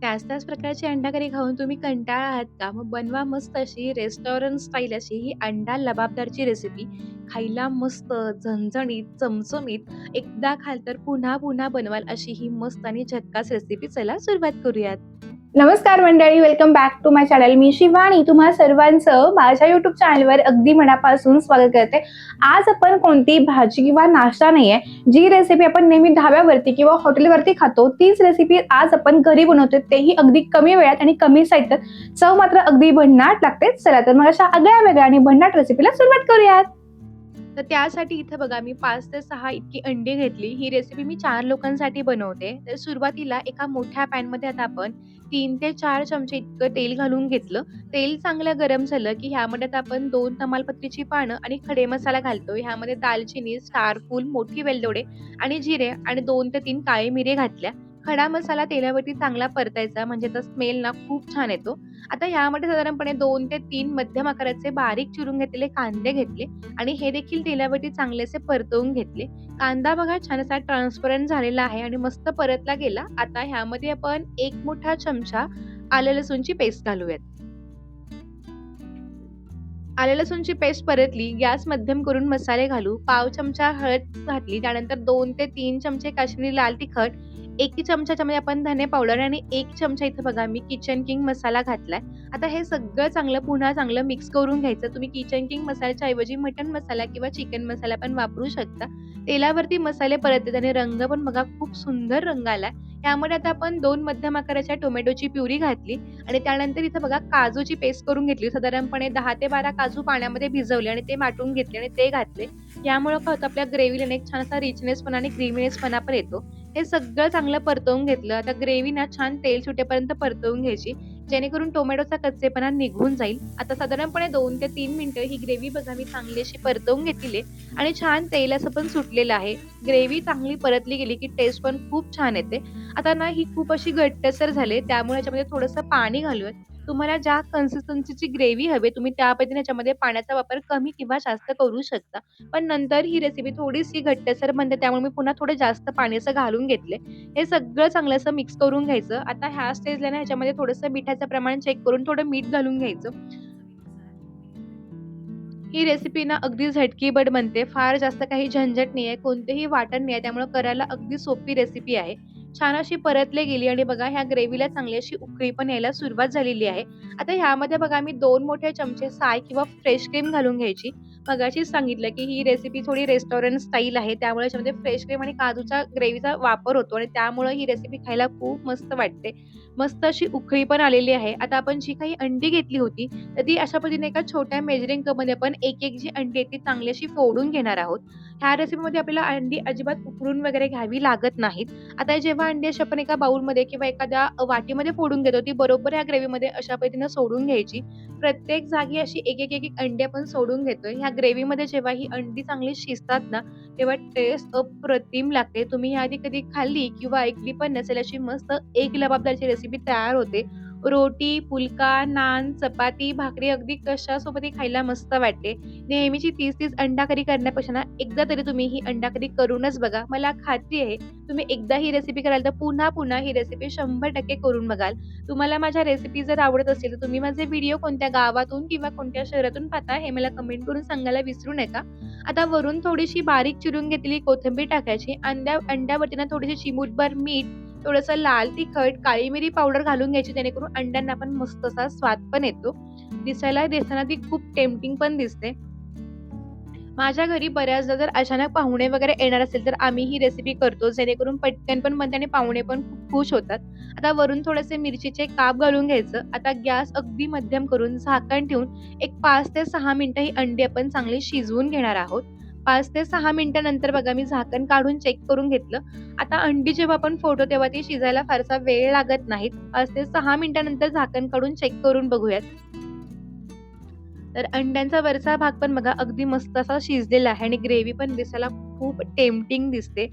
त्याच त्याच प्रकारची अंडा करी खाऊन तुम्ही कंटाळा आहात का? मग बनवा मस्त अशी रेस्टॉरंट स्टाईल अशी ही अंडा लबाबदारची रेसिपी. खायला मस्त, झणझणीत, चमचमीत, एकदा खाल तर पुन्हा-पुन्हा बनवाल अशी ही मस्त आणि झक्कास रेसिपी. चला सुरुवात करूयात. नमस्कार मंडळी, welcome back to my channel. मी शिवानी तुम्हा सर्वांचं माझ्या यूट्यूब चॅनलवर अगदी मनापासून स्वागत करते. आज आपण कोणतीही भाजी किंवा नाश्ता नाहीये, जी रेसिपी आपण नेहमी ढाब्यावरती किंवा हॉटेलवरती खातो, तीच रेसिपी आज आपण घरी बनवतो तेही अगदी कमी वेळात आणि कमी साहित्यात. चव मात्र अगदी भन्नाट लागते. चला तर मग अशा आगळ्या-वेगळ्या आणि भन्नाट रेसिपीला सुरुवात करूयात. तर त्यासाठी इथं बघा मी पाच ते सहा इतकी अंडी घेतली. ही रेसिपी मी चार लोकांसाठी बनवते. तर सुरुवातीला एका मोठ्या पॅनमध्ये आता आपण तीन ते चार चमचे इतकं तेल घालून घेतलं. तेल चांगलं गरम झालं, की ह्यामध्ये आता आपण दोन तमालपत्रीची पानं आणि खडे मसाला घालतो. ह्यामध्ये दालचिनी, स्टार फूल, मोठी वेलदोडे आणि जिरे आणि दोन ते तीन काळे मिरे घातल्या. खडा मसाला तेलावरती चांगला परतायचा म्हणजे त्याचा स्मेल ना खूप छान येतो. आता ह्यामध्ये साधारणपणे दोन ते तीन मध्यम आकाराचे बारीक चिरून घेतलेले कांदे घेतले आणि हे देखील तेलावरती चांगलेसे परतवून घेतले. कांदा बघा छान असा ट्रान्सपरंट झालेला आहे आणि मस्त परतला गेला. आता ह्यामध्ये आपण एक मोठा चमचा आलं लसूणची पेस्ट घालूयात. आले लसूणची पेस्ट परतली. गॅस मध्यम करून मसाले घालू. पाव चमचा हळद घातली. त्यानंतर दोन ते तीन चमचे काश्मीरी लाल तिखट, 1 चमचा आपण धने पावडर आणि एक चमचा इथं बघा मी किचन किंग मसाला घातलाय. आता हे सगळं चांगलं पुन्हा चांगलं मिक्स करून घ्यायचं. तुम्ही किचन किंग मसाल्याच्या ऐवजी मटन मसाला किंवा चिकन मसाला पण वापरू शकता. तेलावरती मसाले परत आणि रंग पण बघा खूप सुंदर रंग आलाय. त्यामध्ये आता आपण दोन मध्यम आकाराच्या टोमॅटोची प्युरी घातली आणि त्यानंतर इथं बघा काजूची पेस्ट करून घेतली. साधारणपणे दहा ते 12 काजू पाण्यामध्ये भिजवले आणि ते माटून घेतले आणि ते घातले. यामुळं काय होतं आपल्या ग्रेव्हीला एक छान असा रिचनेसपणा आणि क्रीमीनेसपणा पण येतो. हे सगळं चांगलं परतवून घेतलं. आता ग्रेव्ही ना छान तेल सुटेपर्यंत परतवून घ्यायची. जेणेकरून टोमॅटोचा कच्चेपणा निघून जाईल. आता साधारणपणे दोन ते तीन मिनिटं ही ग्रेव्ही बघा मी चांगली अशी परतवून घेतलेली आहे आणि छान तेल असं पण सुटलेलं आहे. ग्रेव्ही चांगली परतली गेली, की टेस्ट पण खूप छान येते. आता ना ही खूप अशी घट्टसर झाले त्यामुळे याच्यामध्ये थोडंसं पाणी घालूयात. तुम्हाला ज्या कन्सिस्टन्सीची ग्रेव्ही हवी तुम्ही त्या पद्धतीने याच्यामध्ये पाण्याचा वापर कमी किंवा जास्त करू शकता. पण नंतर ही रेसिपी थोडीशी घट्टसर बनते त्यामुळे मी पुन्हा थोडं जास्त पाणी असं घालून घेतले हे सगळं चांगलं असं मिक्स करून घ्यायचं. आता ह्या स्टेजला ना ह्याच्यामध्ये थोडंसं मिठाचं प्रमाण चेक करून थोडं मीठ घालून घ्यायचं. ही रेसिपी ना अगदी झटकीबट बनते. फार जास्त काही झंझट नाही आहे कोणतेही वाटण आहे त्यामुळे करायला अगदी सोपी रेसिपी आहे. छान अशी परतली गेली आणि बघा ह्या ग्रेव्हीला चांगली अशी उकळी पण यायला सुरुवात झालेली आहे. आता ह्यामध्ये बघा मी दोन मोठे चमचे साय किंवा फ्रेश क्रीम घालून घ्यायची. मगाशीच सांगितलं, की ही रेसिपी थोडी रेस्टॉरंट स्टाईल आहे. त्यामुळे याच्यामध्ये फ्रेश क्रीम आणि काजूचा ग्रेव्हीचा वापर होतो आणि त्यामुळे ही रेसिपी खायला खूप मस्त वाटते. मस्त अशी उकळी पण आलेली आहे. आता आपण जी काही अंडी घेतली होती, तर ती अशा पद्धतीने एका छोट्या मेजरिंग कपमध्ये आपण एक-एक जी अंडी आहेत ती चांगली अशी फोडून घेणार आहोत. ह्या रेसिपीमध्ये आपल्याला अंडी अजिबात उकडून वगैरे घ्यावी लागत नाहीत. आता जेव्हा अंडी अशी आपण एका बाउलमध्ये किंवा एखाद्या वाटीमध्ये फोडून घेतो, ती बरोबर ह्या ग्रेव्हीमध्ये अशा पद्धतीने सोडून घ्यायची. प्रत्येक जागी अशी एक-एक, एक-एक अंडी आपण सोडून घेतोय. ह्या ग्रेव्हीमध्ये जेव्हा ही अंडी चांगली शिजतात ना, तेव्हा टेस्ट अप्रतिम लागते. तुम्ही ह्याआधी कधी खाल्ली किंवा ऐकली पण नसेल अशी मस्त एक लबाबदारची रेसिपी तयार होते. रोटी, पुलका नान, चपाती, भाकरी अगदी कशासोबतही खायला मस्त वाटते. नेहमीची तीस तीस अंडा करी करण्यापेक्षा ना एकदा तरी तुम्ही ही अंडा करी करूनच बघा. मला खात्री आहे तुम्ही एकदा ही रेसिपी कराल तर पुन्हा-पुन्हा ही रेसिपी 100% करून बघाल. तुम्हाला माझ्या रेसिपी जर आवडत असेल तर तुम्ही माझे व्हिडिओ कोणत्या गावातून किंवा कोणत्या शहरातून पाहता हे मला कमेंट करून सांगायला विसरू नका. आता वरून थोडीशी बारीक चिरून घेतलेली कोथिंबीर टाकायची. अंड्या अंड्यावरती ना थोडीशी चिमूटभर मीठ, थोडंसं लाल तिखट, काळी मिरी पावडर घालून घ्यायची जेणेकरून अंड्यांना पण मस्त असा स्वाद पण येतो. दिसायला दिसताना ती खूप टेम्प्टिंग पण दिसते. माझ्या घरी बऱ्याचदा जर अचानक पाहुणे वगैरे येणार असेल तर आम्ही ही रेसिपी करतो. जेणेकरून पटकन पण बनते आणि पाहुणे पण खूप खुश होतात. आता वरून थोडेसे मिरचीचे काप घालून घ्यायचं. आता गॅस अगदी मध्यम करून झाकण ठेवून एक पाच ते सहा मिनिटं ही अंडी आपण चांगली शिजवून घेणार आहोत. पाच ते सहा मिनिटानंतर बघा मी झाकण काढून चेक करून घेतलं. आता अंडी जेव्हा आपण फोडतो तेव्हा ती शिजायला फारसा वेळ लागत नाहीत. पाच ते सहा मिनिटानंतर झाकण काढून चेक करून बघूयात. तर अंड्यांचा वरचा भाग पण बघा अगदी मस्त असा शिजलेला आहे आणि ग्रेव्ही पण दिसायला खूप टेम्पटिंग दिसते.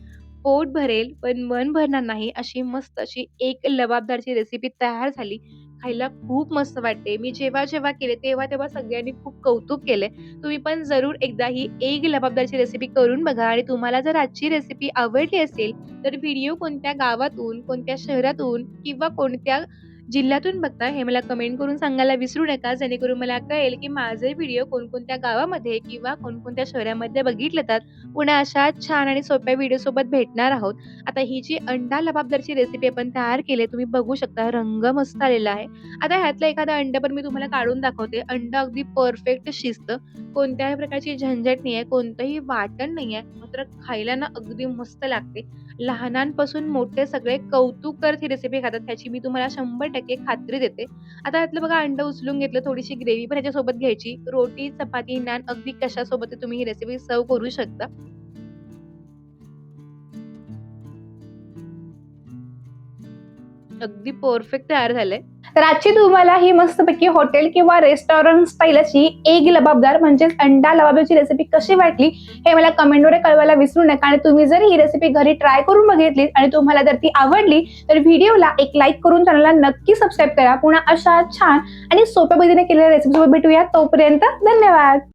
पोट भरेल पण मन भरणार नाही अशी मस्त अशी एक लबाबदारची रेसिपी तयार झाली. खायला खूप मस्त वाटते. मी जेव्हा-जेव्हा केले तेव्हा-तेव्हा सगळ्यांनी खूप कौतुक केलंय. तुम्ही पण जरूर एकदा ही एक लबाबदारची रेसिपी करून बघा आणि तुम्हाला जर आजची रेसिपी आवडली असेल, तर व्हिडिओ कोणत्या गावातून, कोणत्या शहरातून किंवा कोणत्या जिल्ह्यातून बघता हे मला कमेंट करून सांगायला विसरू नका. जेणेकरून मला कळेल, की माझे व्हिडिओ कोणकोणत्या गावामध्ये किंवा कोणकोणत्या शहरामध्ये बघितले जातात. पुन्हा अशा छान आणि सोप्या व्हिडिओसोबत भेटणार आहोत. आता ही जी अंडा लबाबदारची रेसिपी आपण तयार केली तुम्ही बघू शकता रंग मस्त आलेला आहे. आता ह्यातलं एखादा अंडा पण मी तुम्हाला काढून दाखवते. अंडा अगदी परफेक्ट शिजतं. कोणत्याही प्रकारची झंझट नाहीये, कोणतंही वाटण नाही आहे मात्र खायला ना अगदी मस्त लागते. लहानांपासून मोठे सगळे कौतुक करत ही रेसिपी खातात. ह्याची मी तुम्हाला 100% खात्री देते. आता यातलं बघा अंड उचलून घेतलं, थोडीशी ग्रेव्ही पण ह्याच्यासोबत घ्यायची. रोटी, चपाती, नान अगदी कशासोबत तुम्ही ही रेसिपी सर्व करू शकता. अगदी परफेक्ट तयार झालंय. तर आजची तुम्हाला ही मस्तपैकी हॉटेल किंवा रेस्टॉरंट स्टाईल अशी एक लबाबदार म्हणजेच अंडा लबाबची रेसिपी कशी वाटली हे मला कमेंटद्वारे कळवायला विसरू नका. आणि तुम्ही जर ही रेसिपी घरी ट्राय करून बघितली आणि तुम्हाला जर ती आवडली तर व्हिडिओला एक लाईक करून चॅनलला नक्की सबस्क्राईब करा. पुन्हा अशा छान आणि सोप्या पद्धतीने केलेल्या रेसिपीसोबत भेटूया. तोपर्यंत धन्यवाद!